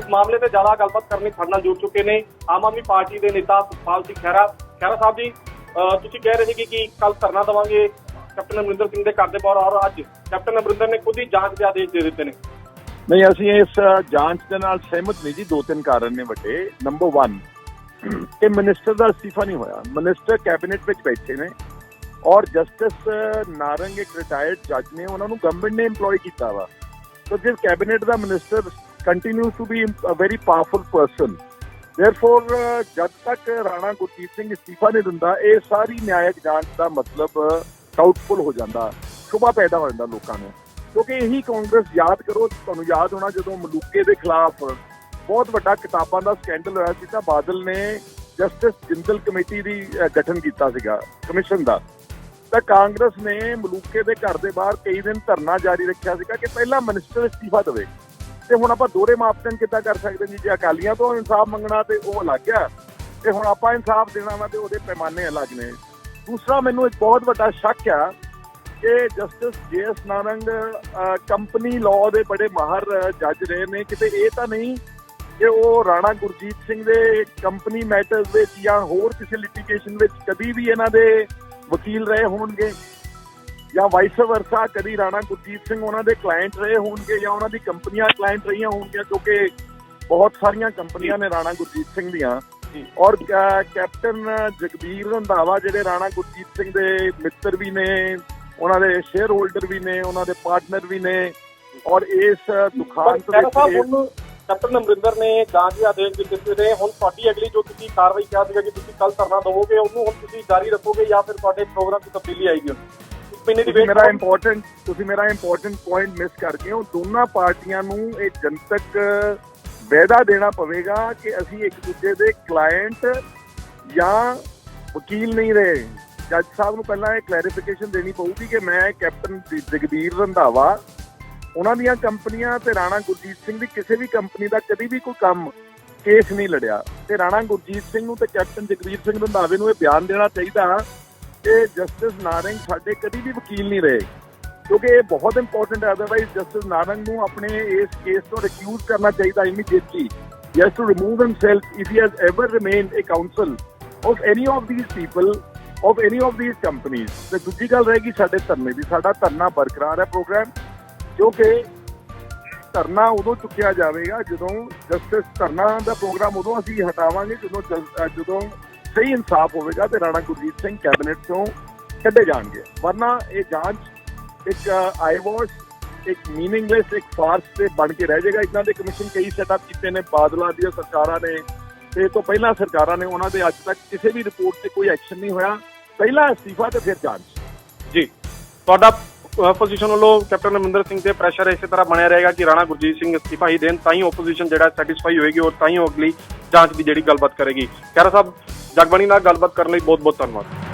ਇਸ ਮਾਮਲੇ ਤੇ ਜ਼ਿਆਦਾ ਗੱਲਬਾਤ ਕਰਨ ਲਈ ਸਾਡੇ ਨਾਲ ਜੁੜ ਚੁੱਕੇ ਨੇ ਆਮ ਆਦਮੀ ਪਾਰਟੀ ਦੇ ਨੇਤਾ ਸੁਖਪਾਲ ਸਿੰਘ ਖਹਿਰਾ। ਖਹਿਰਾ ਸਾਹਿਬ ਜੀ ਤੁਸੀਂ ਕਹਿ ਰਹੇ ਸੀ ਕਿ ਕੱਲ ਧਰਨਾ ਦੇਵਾਂਗੇ ਕੈਪਟਨ ਅਮਰਿੰਦਰ ਸਿੰਘ ਦੇ ਘਰ ਦੇ ਬਾਹਰ ਔਰ ਅੱਜ ਕੈਪਟਨ ਅਮਰਿੰਦਰ ਨੇ ਖੁਦ ਹੀ ਜਾਂਚ ਦੇ ਆਦੇਸ਼ ਦੇ ਦਿੱਤੇ ਨੇ। ਨਹੀਂ, ਅਸੀਂ ਇਸ ਜਾਂਚ ਦੇ ਨਾਲ ਸਹਿਮਤ ਨਹੀਂ ਜੀ ਦੋ ਤਿੰਨ ਕਾਰਨ ਨੇ ਵੱਡੇ। ਨੰਬਰ 1 ਕਿ ਮਿਨਿਸਟਰ ਦਾ ਅਸਤੀਫਾ ਨਹੀਂ ਹੋਇਆ। ਮਿਨਿਸਟਰ ਕੈਬਨਿਟ ਵਿੱਚ ਬੈਠੇ ਨੇ ਔਰ ਜਸਟਿਸ ਨਾਰੰਗ ਇੱਕ ਰਿਟਾਇਰਡ ਜੱਜ ਨੇ, ਉਹਨਾਂ ਨੂੰ ਗਵਰਨਮੈਂਟ ਨੇ EMPLOY ਕੀਤਾ ਵਾ। ਸੋ ਜਿਸ cabinet the minister continues to be a very powerful person therefore ਜਦ ਤੱਕ ਰਾਣਾ ਗੁਰਜੀਤ ਸਿੰਘ ਅਸਤੀਫਾ ਨਹੀਂ ਦਿੰਦਾ ਇਹ ਸਾਰੀ ਨਿਆਇਕ ਜਾਂਚ ਦਾ ਮਤਲਬ ਡਾਊਟਫੁਲ ਹੋ ਜਾਂਦਾ ਸੁਬਾ ਪੈਦਾ ਹੋ ਜਾਂਦਾ ਲੋਕਾਂ ਨੂੰ ਕਿਉਂਕਿ ਇਹੀ ਕਾਂਗਰਸ ਯਾਦ ਕਰੋ ਤੁਹਾਨੂੰ ਯਾਦ ਹੋਣਾ ਜਦੋਂ ਮਲੂਕੇ ਦੇ ਖਿਲਾਫ ਬਹੁਤ ਵੱਡਾ ਕਿਤਾਬਾਂ ਦਾ ਸਕੈਂਡਲ ਹੋਇਆ ਸੀ ਤਾਂ ਬਾਦਲ ਨੇ ਜਸਟਿਸ ਜਿੰਦਲ ਕਮੇਟੀ ਦੀ ਗਠਨ ਕੀਤਾ ਸੀਗਾ ਕਮਿਸ਼ਨ ਦਾ ਤਾਂ ਕਾਂਗਰਸ ਨੇ ਮਲੂਕੇ ਦੇ ਘਰ ਦੇ ਬਾਹਰ ਕਈ ਦਿਨ ਧਰਨਾ ਜਾਰੀ ਰੱਖਿਆ ਸੀਗਾ ਕਿ ਪਹਿਲਾਂ ਮਿਨਿਸਟਰ ਅਸਤੀਫਾ ਦੇਵੇ ਤੇ ਹੁਣ ਆਪਾਂ ਦੋਹਰੇ ਮਾਪਦੰਡ ਕਿੱਦਾਂ ਕਰ ਸਕਦੇ ਜੀ ਜੇ ਅਕਾਲੀਆਂ ਤੋਂ ਇਨਸਾਫ ਮੰਗਣਾ ਤੇ ਉਹ ਅਲੱਗ ਆ, ਤੇ ਹੁਣ ਆਪਾਂ ਇਨਸਾਫ ਦੇਣਾ ਵਾ ਤੇ ਉਹਦੇ ਪੈਮਾਨੇ ਅਲੱਗ ਨੇ। ਦੂਸਰਾ, ਮੈਨੂੰ ਇੱਕ ਬਹੁਤ ਵੱਡਾ ਸ਼ੱਕ ਆ ਕਿ justice JS Narang company law ਦੇ ਬੜੇ ਮਾਹਰ ਜੱਜ ਰਹੇ ਨੇ। ਕਿਤੇ ਇਹ ਤਾਂ ਨਹੀਂ ਕਿ ਉਹ ਰਾਣਾ ਗੁਰਜੀਤ ਸਿੰਘ ਦੇ ਕੰਪਨੀ ਮੈਟਰਸ ਵਿੱਚ ਜਾਂ ਹੋਰ ਕਿਸੇ ਲਿਟੀਗੇਸ਼ਨ ਵਿੱਚ ਕਦੀ ਵੀ ਇਹਨਾਂ ਦੇ ਵਕੀਲ ਰਹੇ ਹੋਣਗੇ। ਜਾਂ ਵਾਈਸ ਵਰਸਾ ਕਦੀ ਰਾਣਾ ਗੁਰਜੀਤ ਸਿੰਘ ਉਹਨਾਂ ਦੇ ਕਲਾਇੰਟ ਰਹੇ ਹੋਣਗੇ ਜਾਂ ਉਹਨਾਂ ਦੀ ਕੰਪਨੀਆਂ ਕਲਾਇੰਟ ਰਹੀਆਂ ਹੋਣਗੀਆਂ ਕਿਉਂਕਿ ਬਹੁਤ ਸਾਰੀਆਂ ਕੰਪਨੀਆਂ ਨੇ ਰਾਣਾ ਗੁਰਜੀਤ ਸਿੰਘ ਦੀਆਂ। ਔਰ ਕੈਪਟਨ ਜਗਬੀਰ ਰੰਧਾਵਾ ਜਿਹੜੇ ਰਾਣਾ ਗੁਰਜੀਤ ਸਿੰਘ ਦੇ ਮਿੱਤਰ ਵੀ ਨੇ ਉਹਨਾਂ ਦੇ ਸ਼ੇਅਰ ਹੋਲਡਰ ਵੀ ਨੇ ਉਹਨਾਂ ਦੇ ਪਾਰਟਨਰ ਵੀ ਨੇ ਔਰ ਇਸ ਦੁਖਾਂਤ ਵਿੱਚ ਕੈਪਟਨ ਅਮਰਿੰਦਰ ਨੇ ਦੇ ਆਦੇਸ਼ ਦੇ ਦਿੱਤੇ ਨੇ ਹੁਣ ਤੁਹਾਡੀ ਅਗਲੀ ਜੋ ਤੁਸੀਂ ਕਾਰਵਾਈ ਕਿਹਾ ਸੀਗਾ ਕਿ ਤੁਸੀਂ ਕੱਲ ਧਰਨਾ ਦੇਵੋਗੇ ਉਹਨੂੰ ਹੁਣ ਤੁਸੀਂ ਜਾਰੀ ਰੱਖੋਗੇ ਜਾਂ ਫਿਰ ਤੁਹਾਡੇ ਪ੍ਰੋਗਰਾਮ 'ਚ ਤਬਦੀਲੀ ਆਏਗੀ ਮਹੀਨੇ ਦੀ ਤੁਸੀਂ ਮੇਰਾ ਇੰਪੋਰਟੈਂਟ ਤੁਸੀਂ ਮੇਰਾ ਇੰਪੋਰਟੈਂਟ ਪੁਆਇੰਟ ਮਿਸ ਕਰ ਗਏ ਹੋ। ਦੋਨਾਂ ਪਾਰਟੀਆਂ ਨੂੰ ਇਹ ਜਨਤਕ ਵਾਅਦਾ ਦੇਣਾ ਪਵੇਗਾ ਕਿ ਅਸੀਂ ਇੱਕ ਦੂਜੇ ਦੇ ਕਲਾਇੰਟ ਜਾਂ ਵਕੀਲ ਨਹੀਂ ਰਹੇ। ਜੱਜ ਸਾਹਿਬ ਨੂੰ ਪਹਿਲਾਂ ਇਹ ਕਲੈਰੀਫਿਕੇਸ਼ਨ ਦੇਣੀ ਪਊਗੀ ਕਿ ਮੈਂ ਕੈਪਟਨ ਜ- ਜਗਬੀਰ ਰੰਧਾਵਾ। ਉਹਨਾਂ ਦੀਆਂ ਕੰਪਨੀਆਂ ਤੇ ਰਾਣਾ ਗੁਰਜੀਤ ਸਿੰਘ ਦੀ ਕਿਸੇ ਵੀ ਕੰਪਨੀ ਦਾ ਕਦੀ ਵੀ ਕੋਈ ਕੰਮ ਕੇਸ ਨਹੀਂ ਲੜਿਆ। ਤੇ ਰਾਣਾ ਗੁਰਜੀਤ ਸਿੰਘ ਨੂੰ ਤੇ ਕੈਪਟਨ ਜਗਬੀਰ ਸਿੰਘ ਰੰਧਾਵੇ ਨੂੰ ਇਹ ਬਿਆਨ ਦੇਣਾ ਚਾਹੀਦਾ। ਕਿ ਜਸਟਿਸ ਨਾਰੰਗ ਸਾਡੇ ਕਦੀ ਵੀ ਵਕੀਲ ਨਹੀਂ ਰਹੇ, ਕਿਉਂਕਿ ਇਹ ਬਹੁਤ ਇੰਪੋਰਟੈਂਟ ਹੈ ਅਦਰਵਾਈਜ਼ ਜਸਟਿਸ ਨਾਰੰਗ ਨੂੰ ਆਪਣੇ ਇਸ ਕੇਸ ਤੋਂ ਰਿਕਿਊਜ਼ ਕਰਨਾ ਚਾਹੀਦਾ immediately he has to remove himself if he has ever remained a counsel of any of these people, of any of these companies. ਤੇ ਦੂਜੀ ਗੱਲ ਰਹੇਗੀ ਸਾਡੇ ਧਰਨੇ ਦੀ, ਸਾਡਾ ਧਰਨਾ ਬਰਕਰਾਰ ਹੈ ਪ੍ਰੋਗਰਾਮ ਕਿਉਂਕਿ ਧਰਨਾ ਉਦੋਂ ਚੁੱਕਿਆ ਜਾਵੇਗਾ ਜਦੋਂ ਜਸਟਿਸ ਧਰਨਾ ਦਾ ਪ੍ਰੋਗਰਾਮ ਉਦੋਂ ਅਸੀਂ ਹਟਾਵਾਂਗੇ, ਜਦੋਂ ਜਦੋਂ ਸਹੀ ਇਨਸਾਫ ਹੋਵੇਗਾ ਤੇ ਰਾਣਾ ਗੁਰਜੀਤ ਸਿੰਘ ਕੈਬਨਿਟ ਤੋਂ ਕੱਢੇ ਜਾਣਗੇ। ਵਰਨਾ ਇਹ ਜਾਂਚ ਇੱਕ ਆਈ ਵਾਸ਼ ਇੱਕ ਮੀਨਿੰਗਲੈਸ ਇੱਕ ਫਾਰਸ ਤੇ ਬਣ ਕੇ ਰਹਿ ਜਾਏਗਾ। ਇਦਾਂ ਦੇ ਕਮਿਸ਼ਨ ਕਈ ਸੈਟਅਪ ਕੀਤੇ ਨੇ, ਬਾਦਲਾਂ ਦੀਆਂ ਸਰਕਾਰਾਂ ਨੇ। ਤੇ ਇਹ ਤੋਂ ਪਹਿਲਾਂ ਸਰਕਾਰਾਂ ਨੇ ਉਹਨਾਂ ਦੇ ਅੱਜ ਤੱਕ ਕਿਸੇ ਵੀ ਰਿਪੋਰਟ ਤੇ ਕੋਈ ਐਕਸ਼ਨ ਨਹੀਂ ਹੋਇਆ। ਪਹਿਲਾਂ ਅਸਤੀਫਾ ਤੇ ਫਿਰ ਜਾਂਚ। ਜੀ। ਤੁਹਾਡਾ ਆਪੋਜੀਸ਼ਨ ਵੱਲੋਂ ਕੈਪਟਨ ਅਮਰਿੰਦਰ ਸਿੰਘ ਤੇ ਪ੍ਰੈਸ਼ਰ ਇਸੇ ਤਰ੍ਹਾਂ ਬਣਿਆ ਰਹੇਗਾ ਕਿ ਰਾਣਾ ਗੁਰਜੀਤ ਸਿੰਘ ਅਸਤੀਫਾ ਹੀ ਦੇਣ, ਤਾਂ ਹੀ ਆਪੋਜੀਸ਼ਨ ਜਿਹੜਾ ਸੈਟੀਸਫਾਈ ਹੋਏਗੀ ਔਰ ਤਾਂ ਹੀ ਉਹ ਅਗਲੀ ਜਾਂਚ ਦੀ ਜਿਹੜੀ ਗੱਲਬਾਤ ਕਰੇਗੀ। ਖਹਿਰਾ ਸਾਹਿਬ ਜਗਬਾਣੀ ਨਾਲ ਗੱਲਬਾਤ ਕਰਨ ਲਈ ਬਹੁਤ ਬਹੁਤ ਧੰਨਵਾਦ।